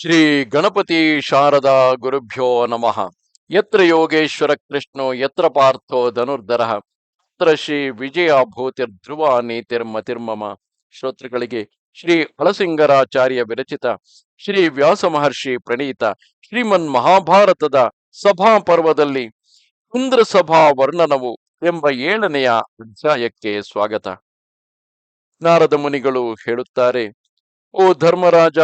ಶ್ರೀ ಗಣಪತಿ ಶಾರದಾ ಗುರುಭ್ಯೋ ನಮಃ. ಯತ್ರ ಯೋಗೇಶ್ವರ ಕೃಷ್ಣೋ, ಯತ್ರ ಪಾರ್ಥೋ ಧನುರ್ಧರ. ಅತ್ರ ಶ್ರೀ ವಿಜಯ ಭೂತಿರ್ ಧ್ರುವ ನೀತಿರ್ಮತಿರ್ಮಮ ಶ್ರೋತೃಗಳಿಗೆ ಶ್ರೀ ಹಳಸಿಂಗರಾಚಾರ್ಯ ವಿರಚಿತ, ಶ್ರೀ ವ್ಯಾಸ ಮಹರ್ಷಿ ಪ್ರಣೀತ, ಶ್ರೀಮನ್ ಮಹಾಭಾರತದ ಸಭಾ ಪರ್ವದಲ್ಲಿ ಇಂದ್ರ ಸಭಾ ವರ್ಣನವು ಎಂಬ ಏಳನೆಯ ಅಧ್ಯಾಯಕ್ಕೆ ಸ್ವಾಗತ. ನಾರದ ಮುನಿಗಳು ಹೇಳುತ್ತಾರೆ, ಓ ಧರ್ಮರಾಜ,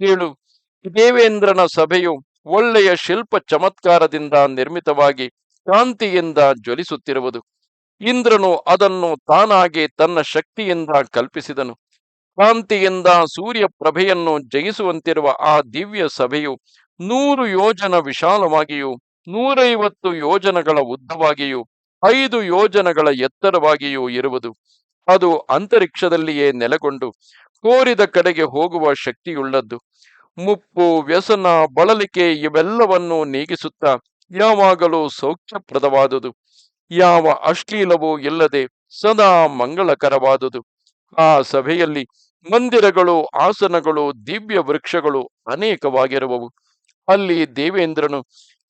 ಕೇಳು ದೇವೇಂದ್ರನ ಸಭೆಯು ಒಳ್ಳೆಯ ಶಿಲ್ಪ ಚಮತ್ಕಾರದಿಂದ ನಿರ್ಮಿತವಾಗಿ ಕಾಂತಿಯಿಂದ ಜ್ವಲಿಸುತ್ತಿರುವುದು. ಇಂದ್ರನು ಅದನ್ನು ತಾನಾಗೆ ತನ್ನ ಶಕ್ತಿಯಿಂದ ಕಲ್ಪಿಸಿದನು. ಕಾಂತಿಯಿಂದ ಸೂರ್ಯ ಪ್ರಭೆಯನ್ನು ಜಯಿಸುವಂತಿರುವ ಆ ದಿವ್ಯ ಸಭೆಯು ನೂರು ಯೋಜನ ವಿಶಾಲವಾಗಿಯೂ, ನೂರೈವತ್ತು ಯೋಜನಗಳ ಉದ್ದವಾಗಿಯೂ, ಐದು ಯೋಜನಗಳ ಎತ್ತರವಾಗಿಯೂ ಇರುವುದು. ಅದು ಅಂತರಿಕ್ಷದಲ್ಲಿಯೇ ನೆಲೆಗೊಂಡು, ಕೋರಿದ ಕಡೆಗೆ ಹೋಗುವ ಶಕ್ತಿಯುಳ್ಳದ್ದು. ಮುಪ್ಪು, ವ್ಯಸನ, ಬಳಲಿಕೆ ಇವೆಲ್ಲವನ್ನು ನೀಗಿಸುತ್ತಾ ಯಾವಾಗಲೂ ಸೌಖ್ಯಪ್ರದವಾದುದು. ಯಾವ ಅಶ್ಲೀಲವೂ ಇಲ್ಲದೆ ಸದಾ ಮಂಗಳಕರವಾದುದು. ಆ ಸಭೆಯಲ್ಲಿ ಮಂದಿರಗಳು, ಆಸನಗಳು, ದಿವ್ಯ ವೃಕ್ಷಗಳು ಅನೇಕವಾಗಿರುವವು. ಅಲ್ಲಿ ದೇವೇಂದ್ರನು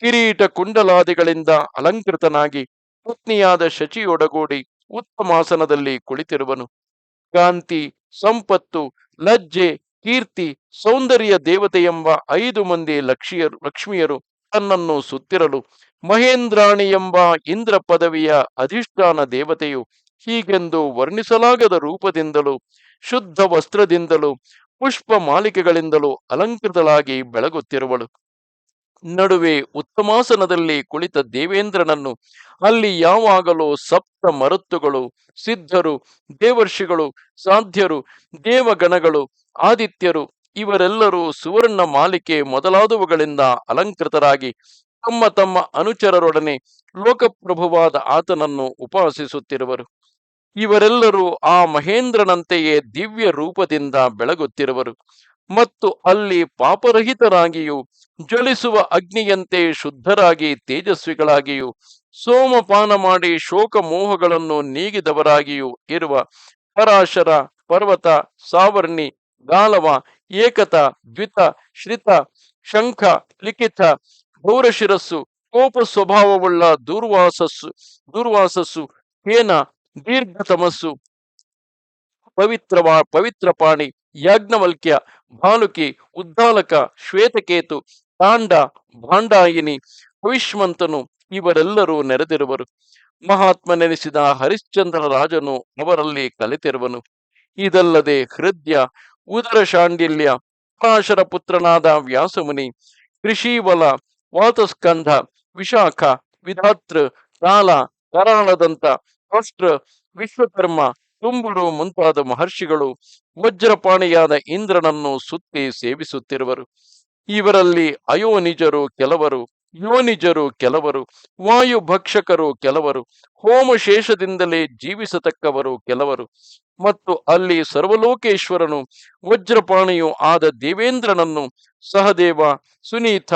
ಕಿರೀಟ ಕುಂಡಲಾದಿಗಳಿಂದ ಅಲಂಕೃತನಾಗಿ ಪತ್ನಿಯಾದ ಶಚಿಯೊಡಗೂಡಿ ಉತ್ತಮಾಸನದಲ್ಲಿ ಕುಳಿತಿರುವನು. ಕಾಂತಿ, ಸಂಪತ್ತು, ಲಜ್ಜೆ ಕೀರ್ತಿ ಸೌಂದರ್ಯ ದೇವತೆ ಎಂಬ ಐದು ಮಂದಿ ಲಕ್ಷ್ಮಿಯರು ಲಕ್ಷ್ಮಿಯರು ತನ್ನನ್ನು ಸುತ್ತಿರಲು ಮಹೇಂದ್ರಾಣಿ ಎಂಬ ಇಂದ್ರ ಪದವಿಯ ಅಧಿಷ್ಠಾನ ದೇವತೆಯು ಹೀಗೆಂದು ವರ್ಣಿಸಲಾಗದ ರೂಪದಿಂದಲೂ, ಶುದ್ಧ ವಸ್ತ್ರದಿಂದಲೂ, ಪುಷ್ಪ ಮಾಲಿಕೆಗಳಿಂದಲೂ ಅಲಂಕೃತಳಾಗಿ ಬೆಳಗುತ್ತಿರುವಳು. ನಡುವೆ ಉತ್ತಮಾಸನದಲ್ಲಿ ಕುಳಿತ ದೇವೇಂದ್ರನನ್ನು ಅಲ್ಲಿ ಯಾವಾಗಲೂ ಸಪ್ತ ಮರುತ್ತುಗಳು, ಸಿದ್ಧರು, ದೇವರ್ಷಿಗಳು, ಸಾಧ್ಯರು, ದೇವಗಣಗಳು, ಆದಿತ್ಯರು ಇವರೆಲ್ಲರೂ ಸುವರ್ಣ ಮಾಲಿಕೆ ಮೊದಲಾದವುಗಳಿಂದ ಅಲಂಕೃತರಾಗಿ ತಮ್ಮ ತಮ್ಮ ಅನುಚರರೊಡನೆ ಲೋಕಪ್ರಭುವಾದ ಆತನನ್ನು ಉಪಾಸಿಸುತ್ತಿರುವರು. ಇವರೆಲ್ಲರೂ ಆ ಮಹೇಂದ್ರನಂತೆಯೇ ದಿವ್ಯ ರೂಪದಿಂದ ಬೆಳಗುತ್ತಿರುವರು. ಮತ್ತು ಅಲ್ಲಿ ಪಾಪರಹಿತರಾಗಿಯೂ, ಜ್ವಲಿಸುವ ಅಗ್ನಿಯಂತೆ ಶುದ್ಧರಾಗಿ ತೇಜಸ್ವಿಗಳಾಗಿಯೂ, ಸೋಮಪಾನ ಮಾಡಿ ಶೋಕ ಮೋಹಗಳನ್ನು ನೀಗಿದವರಾಗಿಯೂ ಇರುವ ಪರಾಶರ, ಪರ್ವತ, ಸಾವರ್ಣಿ, ಗಾಲವ, ಏಕತ, ದ್ವಿತ, ಶ್ರಿತ, ಶಂಖ, ಲಿಖಿತ, ಗೌರಶಿರಸ್ಸು ಕೋಪ ಸ್ವಭಾವವುಳ್ಳ ದೂರ್ವಾಸಸ್ಸು, ದುರ್ವಾಸಸ್ಸು, ಹೇನ, ದೀರ್ಘತಮಸ್ಸು, ಪವಿತ್ರವಾ, ಪವಿತ್ರಪಾಣಿ, ಯಾಜ್ಞವಲ್ಕ್ಯ ಭಾಲುಕಿ, ಉದ್ದಾಲಕ, ಶ್ವೇತಕೇತು, ತಾಂಡ, ಭಾಂಡಾಯಿನಿ, ಭವಿಷ್ಮಂತನು ಇವರೆಲ್ಲರೂ ನೆರೆದಿರುವರು. ಮಹಾತ್ಮನೆನಿಸಿದ ಹರಿಶ್ಚಂದ್ರ ರಾಜನು ಅವರಲ್ಲಿ ಕಲಿತಿರುವನು. ಇದಲ್ಲದೆ ಹೃದಯ, ಉದರ ಶಾಂಡಿಲ್ಯ ಪರಾಶರ ಪುತ್ರನಾದ ವ್ಯಾಸಮುನಿ, ಕೃಷಿವಲ, ವಾತಸ್ಕಂಧ, ವಿಶಾಖ, ವಿಧಾತೃ ಕಾಲ ಕರಾಳದಂತ, ಅಷ್ಟ್ರ, ವಿಶ್ವಕರ್ಮ ತುಂಬುರು ಮುಂತಾದ ಮಹರ್ಷಿಗಳು ವಜ್ರಪಾಣಿಯಾದ ಇಂದ್ರನನ್ನು ಸುತ್ತಿ ಸೇವಿಸುತ್ತಿರುವರು. ಇವರಲ್ಲಿ ಅಯೋನಿಜರು ಕೆಲವರು, ಯೋನಿಜರು ಕೆಲವರು ವಾಯು ಭಕ್ಷಕರು ಕೆಲವರು, ಹೋಮಶೇಷದಿಂದಲೇ ಜೀವಿಸತಕ್ಕವರು ಕೆಲವರು. ಮತ್ತು ಅಲ್ಲಿ ಸರ್ವಲೋಕೇಶ್ವರನು, ವಜ್ರಪಾಣಿಯು ಆದ ದೇವೇಂದ್ರನನ್ನು ಸಹದೇವ, ಸುನೀತ,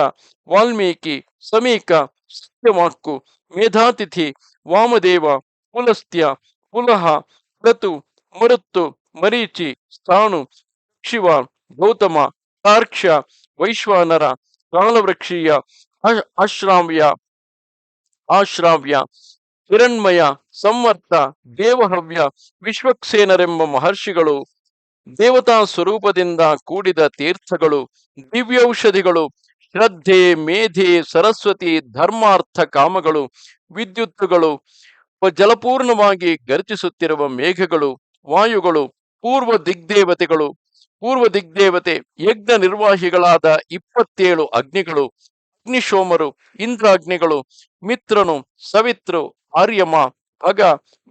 ವಾಲ್ಮೀಕಿ, ಸಮೀಕ ಸತ್ಯವಾಕ್ಕು ಮೇಧಾತಿಥಿ, ವಾಮದೇವ, ಪುಲಸ್ತ್ಯ, ಪುಲಹ ಕ್ರತು ಮರುತ್ತು, ಮರೀಚಿ ಸ್ಥಾಣು ಶಿವ, ಗೌತಮ ಕಾರ್ಕ್ಷ ವೈಶ್ವಾನರ ಕಾಲವೃಕ್ಷೀಯ ಆಶ್ರಾವ್ಯ ಆಶ್ರಾವ್ಯ, ಹಿರಣ್ಮಯ, ಸಂವರ್ತ, ದೇವಹವ್ಯ, ವಿಶ್ವಕ್ಸೇನರೆಂಬ ಮಹರ್ಷಿಗಳು, ದೇವತಾ ಸ್ವರೂಪದಿಂದ ಕೂಡಿದ ತೀರ್ಥಗಳು, ದಿವ್ಯೌಷಧಿಗಳು, ಶ್ರದ್ಧೆ, ಮೇಧೆ, ಸರಸ್ವತಿ, ಧರ್ಮಾರ್ಥ ಕಾಮಗಳು, ವಿದ್ಯುತ್ತುಗಳು ಜಲಪೂರ್ಣವಾಗಿ ಗರ್ಜಿಸುತ್ತಿರುವ ಮೇಘಗಳು, ವಾಯುಗಳು, ಪೂರ್ವ ದಿಗ್ದೇವತೆಗಳು, ಪೂರ್ವ ದಿಗ್ದೇವತೆ, ಯಜ್ಞ ನಿರ್ವಾಹಿಗಳಾದ ಇಪ್ಪತ್ತೇಳು ಅಗ್ನಿಗಳು, ಅಗ್ನಿಶೋಮರು, ಇಂದ್ರಾಗ್ನಿಗಳು, ಮಿತ್ರನು ಸವಿತ್ರು ಆರ್ಯಮ ಅಗ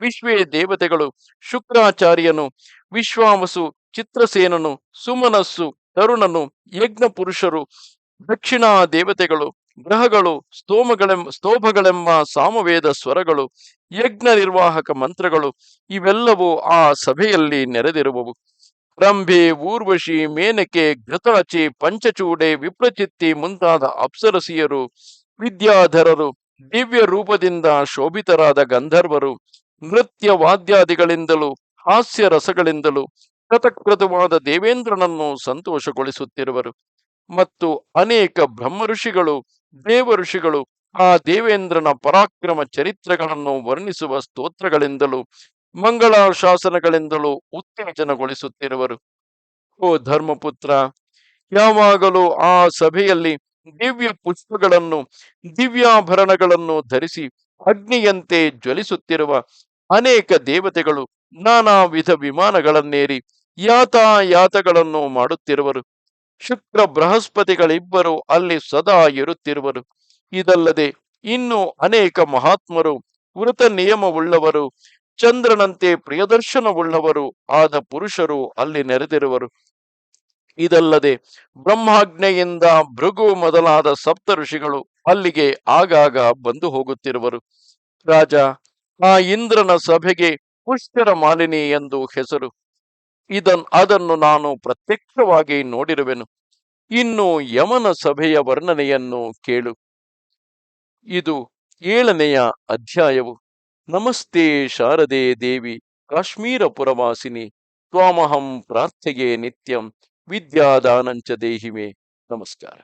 ವಿಶ್ವೇ ದೇವತೆಗಳು, ಶುಕ್ರಾಚಾರ್ಯನು, ವಿಶ್ವಾಮಸು, ಚಿತ್ರಸೇನನು, ಸುಮನಸ್ಸು, ತರುಣನು ಯಜ್ಞ ಪುರುಷರು ದಕ್ಷಿಣಾ ದೇವತೆಗಳು, ಗ್ರಹಗಳು ಸ್ತೋಮಗಳೆಂಬ ಸ್ತೋಭಗಳೆಂಬ ಸಾಮವೇದ ಸ್ವರಗಳು, ಯಜ್ಞ ನಿರ್ವಾಹಕ ಮಂತ್ರಗಳು, ಇವೆಲ್ಲವೂ ಆ ಸಭೆಯಲ್ಲಿ ನೆರೆದಿರುವವು. ರಂಭೆ, ಊರ್ವಶಿ, ಮೇನಕೆ, ಘೃತಾಚಿ, ಪಂಚಚೂಡೆ, ವಿಪ್ರಚಿತ್ತಿ ಮುಂತಾದ ಅಪ್ಸರಸಿಯರು, ವಿದ್ಯಾಧರರು, ದಿವ್ಯ ರೂಪದಿಂದ ಶೋಭಿತರಾದ ಗಂಧರ್ವರು, ನೃತ್ಯ ವಾದ್ಯಾದಿಗಳಿಂದಲೂ, ಹಾಸ್ಯ ರಸಗಳಿಂದಲೂ ಕೃತಕೃತವಾದ ದೇವೇಂದ್ರನನ್ನು ಸಂತೋಷಗೊಳಿಸುತ್ತಿರುವರು. ಮತ್ತು ಅನೇಕ ಬ್ರಹ್ಮ ಋಷಿಗಳು ದೇವ ಋಷಿಗಳು ಆ ದೇವೇಂದ್ರನ ಪರಾಕ್ರಮ ಚರಿತ್ರೆಗಳನ್ನು ವರ್ಣಿಸುವ ಸ್ತೋತ್ರಗಳಿಂದಲೂ ಮಂಗಳ ಶಾಸನಗಳಿಂದಲೂ ಉತ್ತೇಜನಗೊಳಿಸುತ್ತಿರುವರು. ಓ ಧರ್ಮಪುತ್ರ, ಯಾವಾಗಲೂ ಆ ಸಭೆಯಲ್ಲಿ ದಿವ್ಯ ಪುಷ್ಪಗಳನ್ನು, ದಿವ್ಯಾಭರಣಗಳನ್ನು ಧರಿಸಿ ಅಗ್ನಿಯಂತೆ ಜ್ವಲಿಸುತ್ತಿರುವ ಅನೇಕ ದೇವತೆಗಳು ನಾನಾ ವಿಧ ವಿಮಾನಗಳನ್ನೇರಿ ಯಾತಾಯಾತಗಳನ್ನು ಮಾಡುತ್ತಿರುವರು. ಶುಕ್ರ ಬೃಹಸ್ಪತಿಗಳಿಬ್ಬರು ಅಲ್ಲಿ ಸದಾ ಇರುತ್ತಿರುವರು. ಇದಲ್ಲದೆ ಇನ್ನು ಅನೇಕ ಮಹಾತ್ಮರು ವೃತ ನಿಯಮವುಳ್ಳವರು, ಚಂದ್ರನಂತೆ ಪ್ರಿಯದರ್ಶನವುಳ್ಳವರು ಆದ ಪುರುಷರು ಅಲ್ಲಿ ನೆರೆದಿರುವರು. ಇದಲ್ಲದೆ ಬ್ರಹ್ಮಾಜ್ಞೆಯಿಂದ ಭೃಗು ಮೊದಲಾದ ಸಪ್ತ ಋಷಿಗಳು ಅಲ್ಲಿಗೆ ಆಗಾಗ ಬಂದು ಹೋಗುತ್ತಿರುವರು. ರಾಜ, ಆ ಇಂದ್ರನ ಸಭೆಗೆ ಪುಷ್ಕರ ಮಾಲಿನಿ ಎಂದು ಹೆಸರು. ಇದನ್, ಅದನ್ನು ನಾನು ಪ್ರತ್ಯಕ್ಷವಾಗಿ ನೋಡಿರುವೆನು. ಇನ್ನು ಯಮನ ಸಭೆಯ ವರ್ಣನೆಯನ್ನು ಕೇಳು. ಇದು ಏಳನೆಯ ಅಧ್ಯಾಯವು. ನಮಸ್ತೆ ಶಾರದೆ ದೇವಿ, ಕಾಶ್ಮೀರ ಪುರವಾಸಿನಿ, ತ್ವಾಮಹಂ ಪ್ರಾರ್ಥೆಯೇ ನಿತ್ಯಂ, ವಿದ್ಯಾದಾನಂಚ ದೇಹಿಮೆ. ನಮಸ್ಕಾರ.